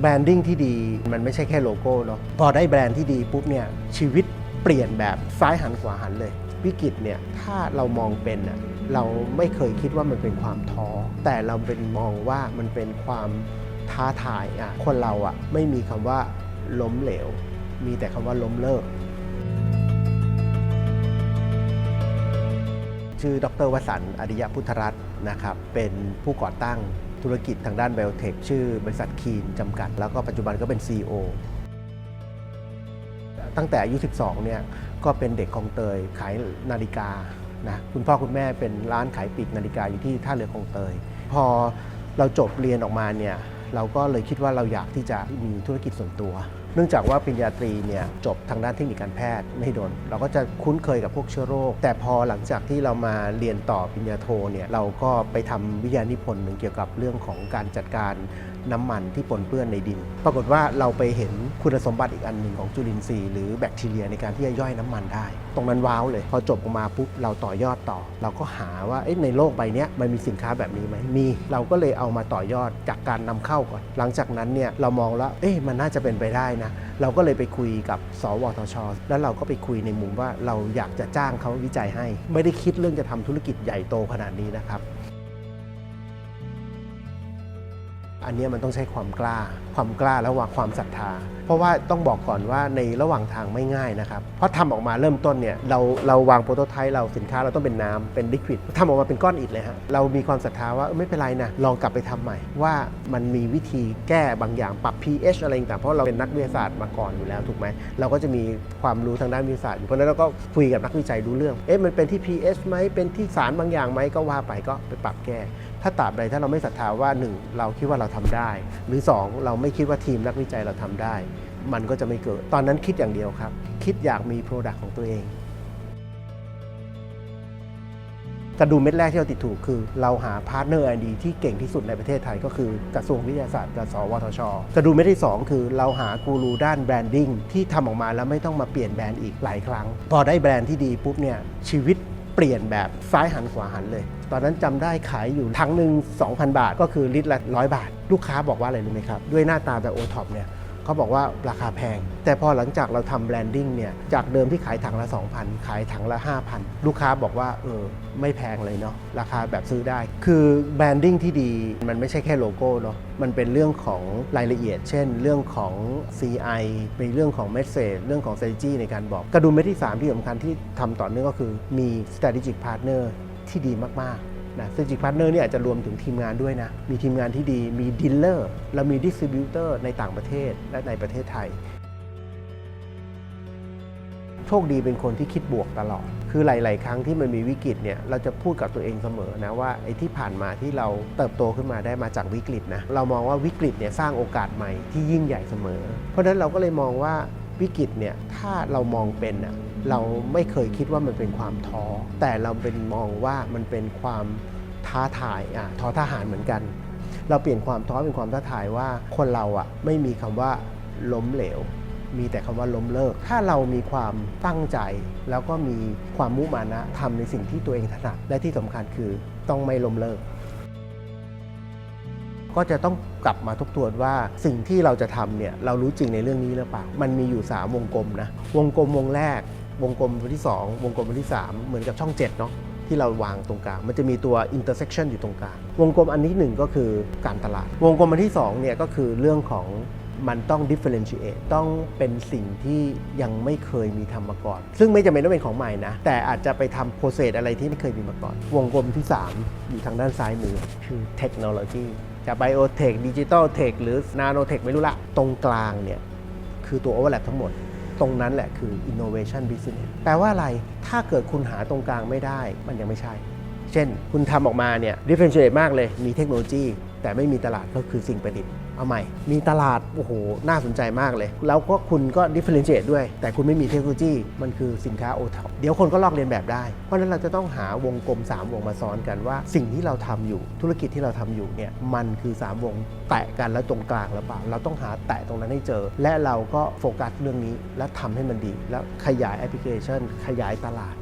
แบรนดิ้งที่ดีมันไม่ใช่แค่โลโก้เนาะพอได้แบรนด์ที่ดีปุ๊บเนี่ยชีวิตเปลี่ยนแบบซ้ายหันขวาหันเลย วิกฤตเนี่ยถ้าเรามองเป็นอะเราไม่เคยคิดว่ามันเป็นความท้อ แต่เราเป็นมองว่ามันเป็นความท้าทายอะคนเราอะไม่มีคำว่าล้มเหลว มีแต่คำว่าล้มเลิก ชื่อดรวสันต์อริยพุทธรัตน์นะครับเป็นผู้ก่อตั้ง ธุรกิจทางด้านไบโอเทคชื่อบริษัทคีนจำกัด แล้วก็ปัจจุบันก็เป็น CEO ตั้งแต่อายุ 12 เนี่ยก็เป็นเด็กคลองเตยขายนาฬิกานะคุณพ่อคุณแม่เป็นร้านขายปีกนาฬิกาอยู่ที่ท่าเรือคลองเตย พอเราจบเรียนออกมาเนี่ย เราก็เลยคิดว่าเราอยากที่จะมีธุรกิจส่วนตัว เนื่องจากว่าปริญญาตรีเนี่ยจบทางด้านเทคนิคการแพทย์ไม่โดน เราก็จะคุ้นเคยกับพวกเชื้อโรค แต่พอหลังจากที่เรามาเรียนต่อปริญญาโทเนี่ยเราก็ไปทำวิทยานิพนธ์หนึ่งเกี่ยวกับเรื่องของการจัดการน้ำมันที่ปนเปื้อนในดิน ปรากฏว่าเราไปเห็นคุณสมบัติอีกอันหนึ่งของจุลินทรีย์หรือแบคทีเรียในการที่จะย่อยน้ำมันได้ ตรงนั้นว้าวเลย พอจบออกมาปุ๊บเราต่อยอดต่อ เราก็หาว่าในโลกใบนี้มันมีสินค้าแบบนี้ไหมมี เราก็เลยเอามาต่อยอดจากการนำเข้าก่อน หลังจากนั้นเนี่ยเรามองแล้วเอ๊ะมันน่าจะเป็นไปได้นะเราก็เลยไปคุยกับ สวทช แล้วเราก็ไปคุยในมุมว่าเราอยากจะจ้างเขาวิจัยให้ ไม่ได้คิดเรื่องจะทำธุรกิจใหญ่โตขนาดนี้นะครับอันนี้มันต้องใช้ความกล้า ความกล้าและว่างความศรัทธา เพราะว่าต้องบอกก่อนว่าในระหว่างทางไม่ง่ายนะครับ เพราะทำออกมาเริ่มต้นเนี่ยเราเราวางโปรโตไทป์เราสินค้าเราต้องเป็นน้ำเป็นลิควิดทำออกมาเป็นก้อนอิฐเลยฮะเรามีความศรัทธาว่าไม่เป็นไรนะลองกลับไปทำใหม่ ว่ามันมีวิธีแก้บางอย่างปรับ pH อะไรต่างๆเพราะเราเป็นนักวิทยาศาสตร์มาก่อนอยู่แล้วถูกไหมเราก็จะมีความรู้ทางด้านวิทยาศาสตร์อยู่เพราะนั้นเราก็คุยกับนักวิจัยรู้เรื่องเอ๊ะมันเป็นที่ pH ไหมเป็นที่สารบางอย่างไหมก็ว่าไปก็ไปปรับแก้ถ้าตราบใดถ้าเราไม่ศรัทธาว่า 1 เราคิดว่าเราทำได้ หรือ 2 เราไม่คิดว่าทีมนักวิจัยเราทำได้ มันก็จะไม่เกิด ตอนนั้นคิดอย่างเดียวครับ คิดอยากมี Product ของตัวเองกระดุมเม็ดแรกที่เราติดถูกคือ เราหาพาร์ทเนอร์ R&D ที่เก่งที่สุดในประเทศไทยก็คือกระทรวงวิทยาศาสตร์กับสวทช กระดุมเม็ดที่ 2 คือเราหากูรูด้านแบรนดิ้งที่ทำออกมาแล้วไม่ต้องมาเปลี่ยนแบรนด์อีกหลายครั้ง พอได้แบรนด์ที่ดีปุ๊บเนี่ยชีวิตเปลี่ยนแบบซ้ายหันขวาหันเลย ตอนนั้นจำได้ขายอยู่ทั้งหนึ่ง2,000 บาท ก็คือลิตรละร้อยบาท ลูกค้าบอกว่าอะไรรู้ไหมครับ ด้วยหน้าตาแบบโอท็อปเนี่ย เขาบอกว่าราคาแพง แต่พอหลังจากเราทำแบรนดิ้งเนี่ยจากเดิมที่ขายถังละ 2,000 ขายถังละ 5,000 ลูกค้าบอกว่าเออไม่แพงเลยเนาะราคาแบบซื้อได้ คือแบรนดิ้งที่ดีมันไม่ใช่แค่โลโก้เนาะมันเป็นเรื่องของรายละเอียด เช่น เรื่องของ CI เป็นเรื่องของ Message เรื่องของ strategy ในการบอก กระดุมเม็ดที่ 3 ที่สำคัญที่ทำต่อเนื่องก็คือมี strategic partner ที่ดีมาก ๆ นะ strategic partner เนี่ยอาจจะรวมถึงทีมงานด้วยนะ มีทีมงานที่ดี มี dealer แล้วมี distributor ในต่างประเทศและในประเทศไทย โชคดีเป็นคนที่คิดบวกตลอด คือหลาย ๆ ครั้งที่มันมีวิกฤตเนี่ย เราจะพูดกับตัวเองเสมอนะว่าไอ้ที่ผ่านมาที่เราเติบโตขึ้นมาได้มาจากวิกฤตนะ เรามองว่าวิกฤตเนี่ยสร้างโอกาสใหม่ที่ยิ่งใหญ่เสมอ เพราะฉะนั้นเราก็เลยมองว่า วิกฤตเนี่ยถ้าเรามองเป็นอะเราไม่เคยคิดว่ามันเป็นความท้อแต่เราเป็นมองว่ามันเป็นความท้าทายอะท้อทหารเหมือนกัน เราเปลี่ยนความท้อเป็นความท้าทายว่าคนเราอะไม่มีคำว่าล้มเหลว มีแต่คำว่าล้มเลิก ถ้าเรามีความตั้งใจ แล้วก็มีความมุมานะทำในสิ่งที่ตัวเองถนัดและที่สำคัญคือต้องไม่ล้มเลิก ก็จะต้องกลับมาทบทวนว่าสิ่งที่เราจะทำเนี่ยเรารู้จริงในเรื่องนี้หรือเปล่า มันมีอยู่ 3 วงกลมนะวงกลมวงแรก วงกลมวันที่ 2 วงกลมวันที่ 3 เหมือนกับช่อง 7 เนาะที่เราวางตรงกลาง มันจะมีตัว intersection อยู่ตรงกลาง วงกลมอันที่หนึ่งก็คือการตลาด วงกลมอันที่2เนี่ยก็คือเรื่องของมันต้อง differentiate ต้องเป็นสิ่งที่ยังไม่เคยมีทำมาก่อน ซึ่งไม่จำเป็นต้องเป็นของใหม่นะ แต่อาจจะไปทำโปรเซสอะไรที่ไม่เคยมีมาก่อน วงกลมที่ 3 อยู่ทางด้านซ้ายมือคือเทคโนโลยี จะไบโอเทคดิจิตอลเทคหรือนาโนเทคไม่รู้ละ ตรงกลางเนี่ยคือตัวโอเวอร์แลปทั้งหมด ตรงนั้นแหละคือ innovation business แปลว่าอะไรถ้าเกิดคุณหาตรงกลางไม่ได้มันยังไม่ใช่ เช่น คุณทำออกมาเนี่ย differentiate มากเลยมีเทคโนโลยี แต่ไม่มีตลาดก็คือสิ่งประดิษฐ์ เอาใหม่ มีตลาด โอ้โห น่าสนใจมากเลย แล้วก็คุณก็ differentiate ด้วย แต่คุณไม่มีเทคโนโลยี มันคือสินค้า o t o p เดี๋ยวคนก็ลอกเลียนแบบได้ เพราะนั้นเราจะต้องหาวงกลม 3 วงมาซ้อนกันว่า สิ่งที่เราทำอยู่ ธุรกิจที่เราทำอยู่เนี่ย มันคือ 3 วงแตะกันแล้วตรงกลางหรือเปล่า เราต้องหาแตะตรงนั้นให้เจอ และเราก็โฟกัสเรื่องนี้ และทำให้มันดี แล้วขยายแอปพลิเคชัน ขยายตลาด